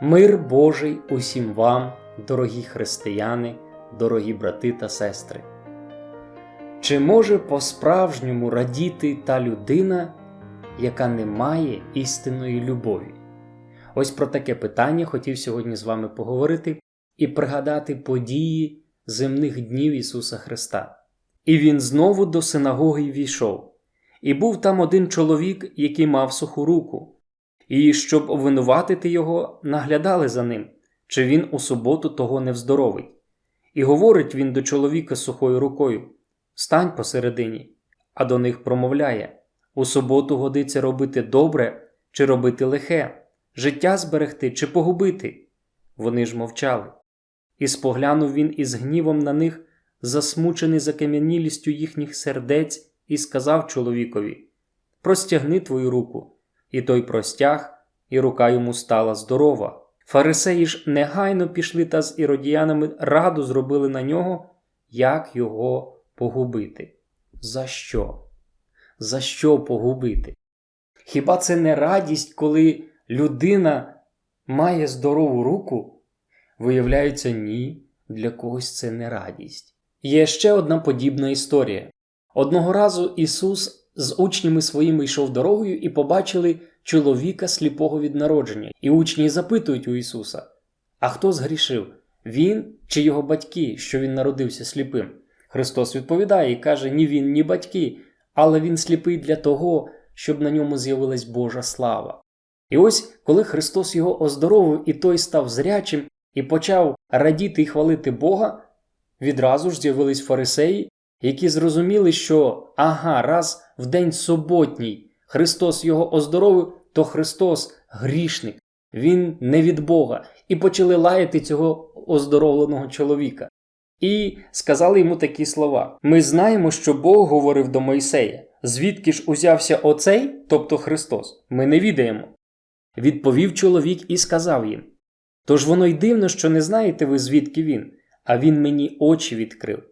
Мир Божий усім вам, дорогі християни, дорогі брати та сестри. Чи може по-справжньому радіти та людина, яка не має істинної любові? Ось про таке питання хотів сьогодні з вами поговорити і пригадати події земних днів Ісуса Христа. І він знову до синагоги війшов, і був там один чоловік, який мав суху руку, і щоб обвинуватити його, наглядали за ним, чи він у суботу того не вздоровить. І говорить він до чоловіка сухою рукою: Стань посередині, а до них промовляє: У суботу годиться робити добре чи робити лихе, життя зберегти чи погубити. Вони ж мовчали. І споглянув він із гнівом на них, засмучений закам'янілістю їхніх сердець, і сказав чоловікові: Простягни твою руку. І той простяг, і рука йому стала здорова. Фарисеї ж негайно пішли та з іродіянами раду зробили на нього, як його погубити. За що? За що погубити? Хіба це не радість, коли людина має здорову руку? Виявляється, ні, для когось це не радість. Є ще одна подібна історія. Одного разу Ісус з учнями своїми йшов дорогою і побачили чоловіка сліпого від народження. І учні запитують у Ісуса: А хто згрішив? Він чи його батьки, що він народився сліпим? Христос відповідає і каже: Ні він, ні батьки, але він сліпий для того, щоб на ньому з'явилась Божа слава. І ось, коли Христос його оздоровив, і той став зрячим і почав радіти і хвалити Бога, відразу ж з'явились фарисеї, які зрозуміли, що ага, раз в день суботній Христос його оздоровив, то Христос грішник, Він не від Бога, і почали лаяти цього оздоровленого чоловіка. І сказали йому такі слова: Ми знаємо, що Бог говорив до Мойсея, звідки ж узявся оцей, тобто Христос, ми не відаємо. Відповів чоловік і сказав їм: Тож воно й дивно, що не знаєте ви, звідки він, а він мені очі відкрив.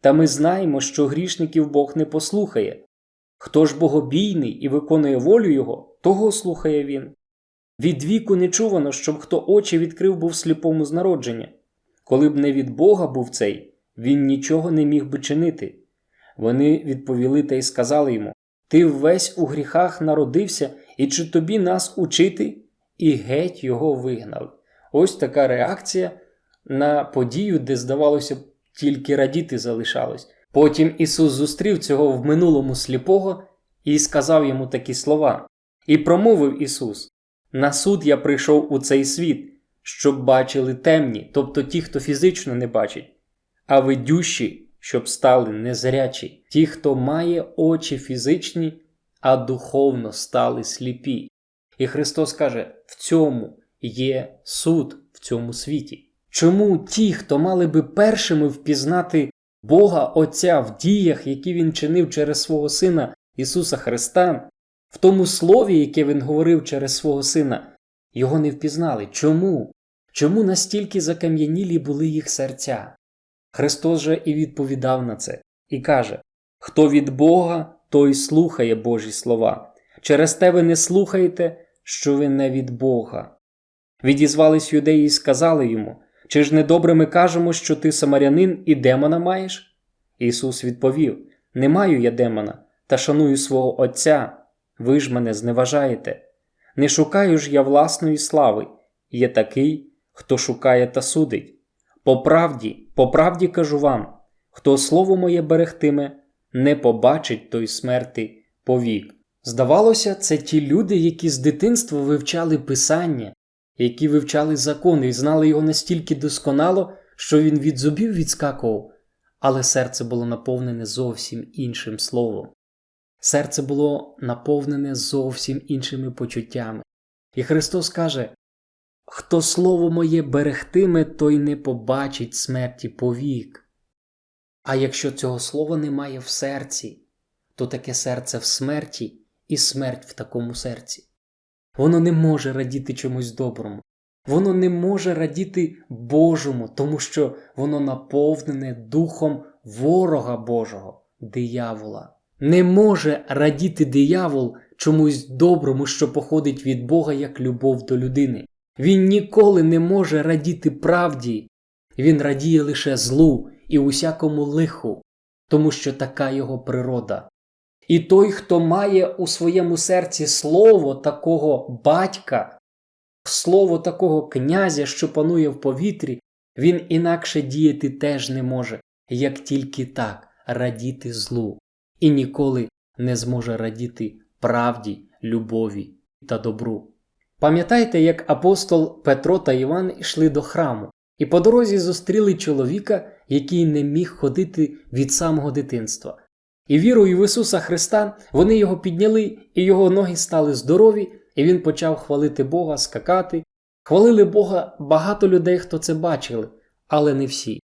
Та ми знаємо, що грішників Бог не послухає. Хто ж богобійний і виконує волю Його, того слухає він. Від віку не чувано, щоб хто очі відкрив був сліпому з народження. Коли б не від Бога був цей, він нічого не міг би чинити. Вони відповіли та й сказали йому: Ти ввесь у гріхах народився, і чи тобі нас учити? І геть його вигнали. Ось така реакція на подію, де, здавалося, б, тільки радіти залишалось. Потім Ісус зустрів цього в минулому сліпого і сказав йому такі слова. І промовив Ісус: На суд я прийшов у цей світ, щоб бачили темні, тобто ті, хто фізично не бачить, а видющі, щоб стали незрячі, ті, хто має очі фізичні, а духовно стали сліпі. І Христос каже: в цьому є суд в цьому світі. Чому ті, хто мали би першими впізнати Бога Отця в діях, які Він чинив через свого Сина Ісуса Христа, в тому слові, яке Він говорив через свого Сина, його не впізнали? Чому? Чому настільки закам'янілі були їх серця? Христос же і відповідав на це, і каже: Хто від Бога, той слухає Божі слова. Через те ви не слухаєте, що ви не від Бога. Відізвались юдеї і сказали йому: Чи ж недобре ми кажемо, що ти самарянин і демона маєш? Ісус відповів: Не маю я демона, та шаную свого Отця. Ви ж мене зневажаєте. Не шукаю ж я власної слави, є такий, хто шукає та судить. По правді, по правді кажу вам, хто слово моє берегтиме, не побачить той смерти повік. Здавалося, це ті люди, які з дитинства вивчали Писання, які вивчали закон і знали його настільки досконало, що він від зубів відскакував, але серце було наповнене зовсім іншим словом. Серце було наповнене зовсім іншими почуттями. І Христос каже: Хто слово моє берегтиме, той не побачить смерті повік. А якщо цього слова немає в серці, то таке серце в смерті і смерть в такому серці. Воно не може радіти чомусь доброму, воно не може радіти Божому, тому що воно наповнене духом ворога Божого, диявола. Не може радіти диявол чомусь доброму, що походить від Бога як любов до людини. Він ніколи не може радіти правді, він радіє лише злу і усякому лиху, тому що така його природа. І той, хто має у своєму серці слово такого батька, слово такого князя, що панує в повітрі, він інакше діяти теж не може, як тільки так радіти злу, і ніколи не зможе радіти правді, любові та добру. Пам'ятаєте, як апостол Петро та Іван йшли до храму, і по дорозі зустріли чоловіка, який не міг ходити від самого дитинства. І вірою в Ісуса Христа вони його підняли, і його ноги стали здорові, і він почав хвалити Бога, скакати. Хвалили Бога багато людей, хто це бачили, але не всі.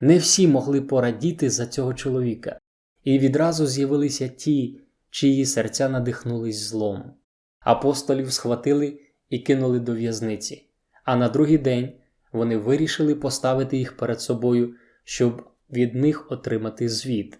Не всі могли порадіти за цього чоловіка, і відразу з'явилися ті, чиї серця надихнулись злом. Апостолів схватили і кинули до в'язниці, а на другий день вони вирішили поставити їх перед собою, щоб від них отримати звіт.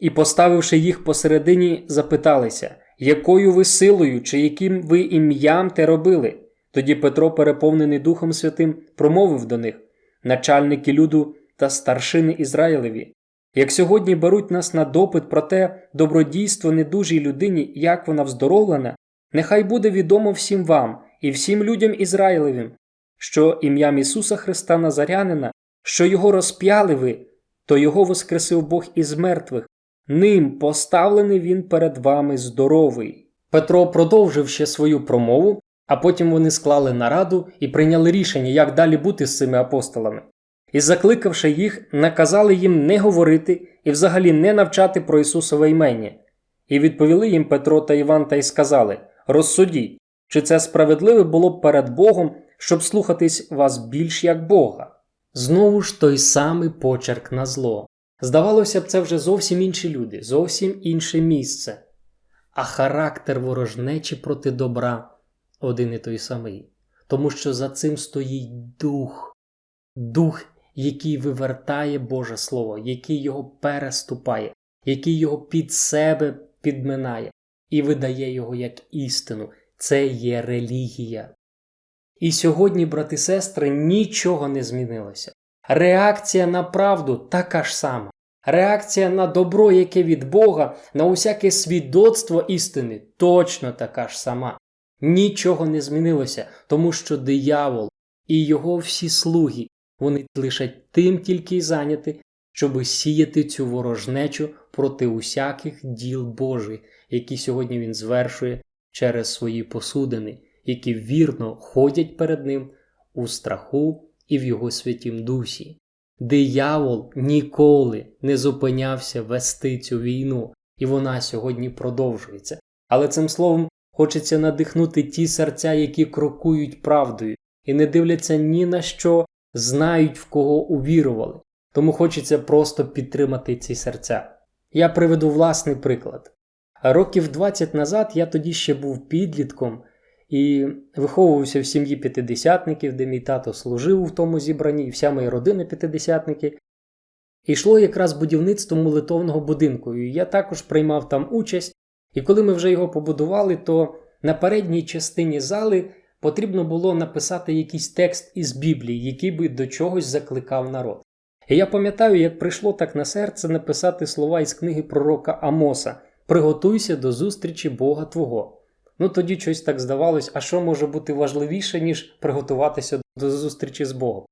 І, поставивши їх посередині, запиталися, якою ви силою чи яким ви ім'ям те робили. Тоді Петро, переповнений Духом Святим, промовив до них начальники люду та старшини Ізраїлеві. Як сьогодні беруть нас на допит про те добродійство недужій людині, як вона вздоровлена, нехай буде відомо всім вам і всім людям Ізраїлевим, що ім'ям Ісуса Христа Назарянина, що Його розп'яли ви, то Його воскресив Бог із мертвих, ним поставлений Він перед вами здоровий. Петро продовжив ще свою промову, а потім вони склали нараду і прийняли рішення, як далі бути з цими апостолами. І, закликавши їх, наказали їм не говорити і взагалі не навчати про Ісусове імення. І відповіли їм Петро та Іван та й сказали Розсудіть, чи це справедливе було б перед Богом, щоб слухатись вас більш як Бога. Знову ж той самий почерк на зло. Здавалося б, це вже зовсім інші люди, зовсім інше місце. А характер ворожнечі проти добра один і той самий. Тому що за цим стоїть дух, дух, який вивертає Боже Слово, який його переступає, який його під себе підминає і видає його як істину. Це є релігія. І сьогодні, брати сестри, нічого не змінилося. Реакція на правду така ж сама. Реакція на добро, яке від Бога, на усяке свідоцтво істини, точно така ж сама. Нічого не змінилося, тому що диявол і його всі слуги, вони лише тим тільки й зайняті, щоби сіяти цю ворожнечу проти усяких діл Божих, які сьогодні він звершує через свої посудини, які вірно ходять перед ним у страху і в його святім дусі. Диявол ніколи не зупинявся вести цю війну, і вона сьогодні продовжується. Але цим словом хочеться надихнути ті серця, які крокують правдою і не дивляться ні на що, знають, в кого увірували. Тому хочеться просто підтримати ці серця. Я приведу власний приклад. Років 20 назад я тоді ще був підлітком і виховувався в сім'ї п'ятидесятників, де мій тато служив у тому зібранні, і вся моя родина п'ятидесятники. І йшло якраз будівництво молитовного будинку. І я також приймав там участь. І коли ми вже його побудували, то на передній частині зали потрібно було написати якийсь текст із Біблії, який би до чогось закликав народ. І я пам'ятаю, як прийшло так на серце написати слова із книги пророка Амоса Приготуйся до зустрічі Бога Твого. Ну тоді щось так здавалось, а що може бути важливіше, ніж приготуватися до зустрічі з Богом.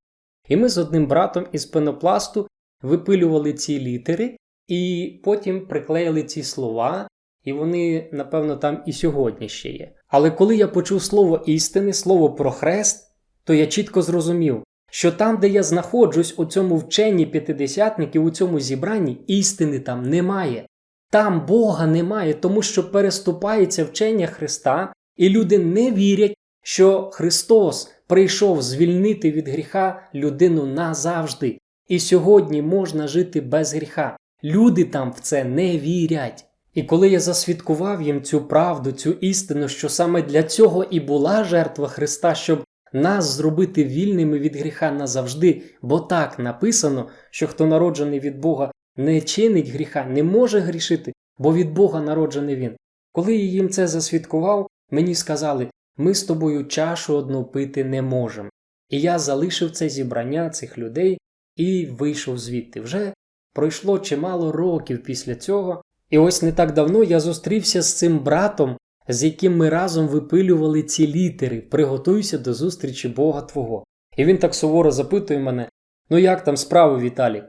І ми з одним братом із пенопласту випилювали ці літери і потім приклеїли ці слова, і вони, напевно, там і сьогодні ще є. Але коли я почув слово істини, слово про хрест, то я чітко зрозумів, що там, де я знаходжусь у цьому вченні п'ятидесятників, у цьому зібранні, істини там немає. Там Бога немає, тому що переступається вчення Христа, і люди не вірять, що Христос прийшов звільнити від гріха людину назавжди. І сьогодні можна жити без гріха. Люди там в це не вірять. І коли я засвідкував їм цю правду, цю істину, що саме для цього і була жертва Христа, щоб нас зробити вільними від гріха назавжди, бо так написано, що хто народжений від Бога не чинить гріха, не може грішити, бо від Бога народжений він. Коли я їм це засвідкував, мені сказали: ми з тобою чашу одну пити не можемо. І я залишив це зібрання цих людей і вийшов звідти. Вже пройшло чимало років після цього, і ось не так давно я зустрівся з цим братом, з яким ми разом випилювали ці літери Приготуйся до зустрічі Бога Твого. І він так суворо запитує мене: Ну як там справи, Віталік?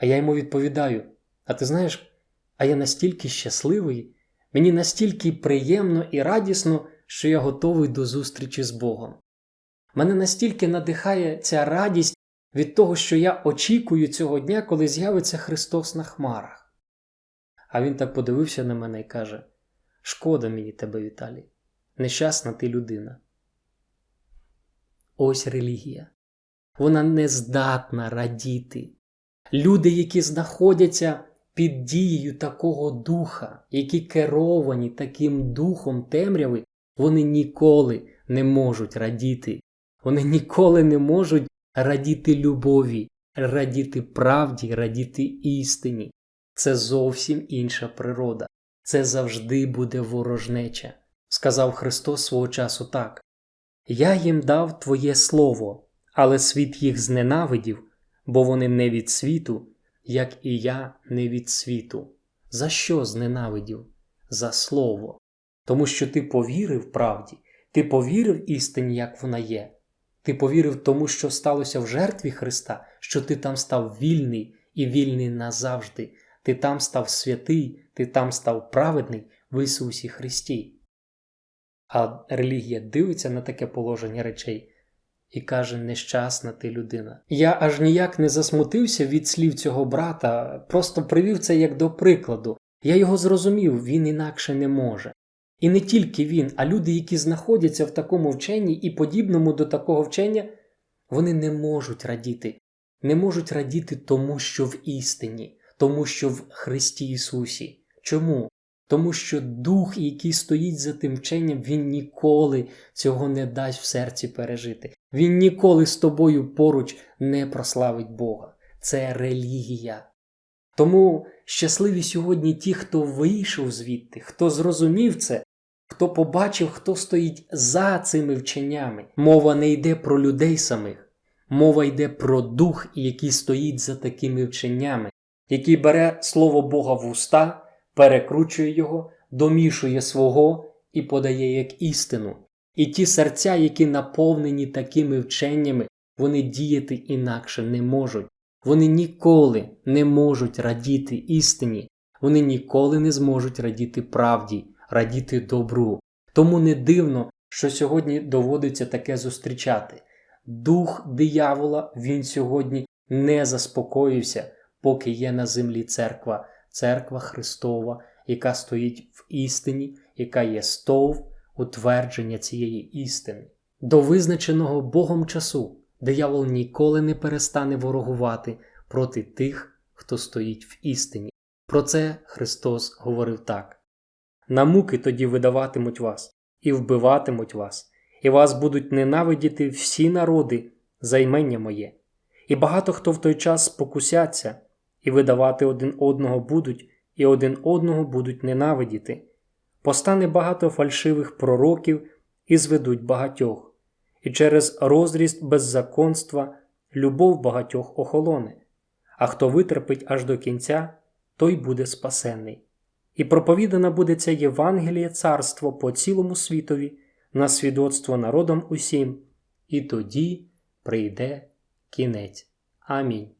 А я йому відповідаю: А ти знаєш, а я настільки щасливий, мені настільки приємно і радісно, що я готовий до зустрічі з Богом. Мене настільки надихає ця радість від того, що я очікую цього дня, коли з'явиться Христос на хмарах. А він так подивився на мене і каже: Шкода мені тебе, Віталій, нещасна ти людина. Ось релігія. Вона не здатна радіти. Люди, які знаходяться під дією такого духа, які керовані таким духом темряви, вони ніколи не можуть радіти. Вони ніколи не можуть радіти любові, радіти правді, радіти істині. Це зовсім інша природа. Це завжди буде ворожнеча. Сказав Христос свого часу так: Я їм дав Твоє Слово, але світ їх зненавидів, бо вони не від світу, як і я не від світу. За що зненавидів? За слово. Тому що ти повірив правді, ти повірив істині, як вона є. Ти повірив тому, що сталося в жертві Христа, що ти там став вільний і вільний назавжди. Ти там став святий, ти там став праведний в Ісусі Христі. А релігія дивиться на таке положення речей і каже: нещасна ти людина. Я аж ніяк не засмутився від слів цього брата, просто привів це як до прикладу. Я його зрозумів, він інакше не може. І не тільки він, а люди, які знаходяться в такому вченні і подібному до такого вчення, вони не можуть радіти, не можуть радіти тому, що в істині, тому що в Христі Ісусі. Чому? Тому що дух, який стоїть за тим вченням, він ніколи цього не дасть в серці пережити. Він ніколи з тобою поруч не прославить Бога. Це релігія. Тому щасливі сьогодні ті, хто вийшов звідти, хто зрозумів це, хто побачив, хто стоїть за цими вченнями. Мова не йде про людей самих, мова йде про дух, який стоїть за такими вченнями, який бере слово Бога в уста, перекручує його, домішує свого і подає як істину. І ті серця, які наповнені такими вченнями, вони діяти інакше не можуть. Вони ніколи не можуть радіти істині, вони ніколи не зможуть радіти правді, радіти добру. Тому не дивно, що сьогодні доводиться таке зустрічати. Дух диявола він сьогодні не заспокоївся, поки є на землі церква, церква Христова, яка стоїть в істині, яка є стовп утвердження цієї істини. До визначеного Богом часу диявол ніколи не перестане ворогувати проти тих, хто стоїть в істині. Про це Христос говорив так: на муки тоді видаватимуть вас, і вбиватимуть вас, і вас будуть ненавидіти всі народи за імення моє. І багато хто в той час спокусяться, і видавати один одного будуть, і один одного будуть ненавидіти. Постане багато фальшивих пророків і зведуть багатьох, і через розріст беззаконства любов багатьох охолоне, а хто витерпить аж до кінця, той буде спасенний. І проповідана буде ця Євангеліє царство по цілому світові на свідоцтво народам усім, і тоді прийде кінець. Амінь.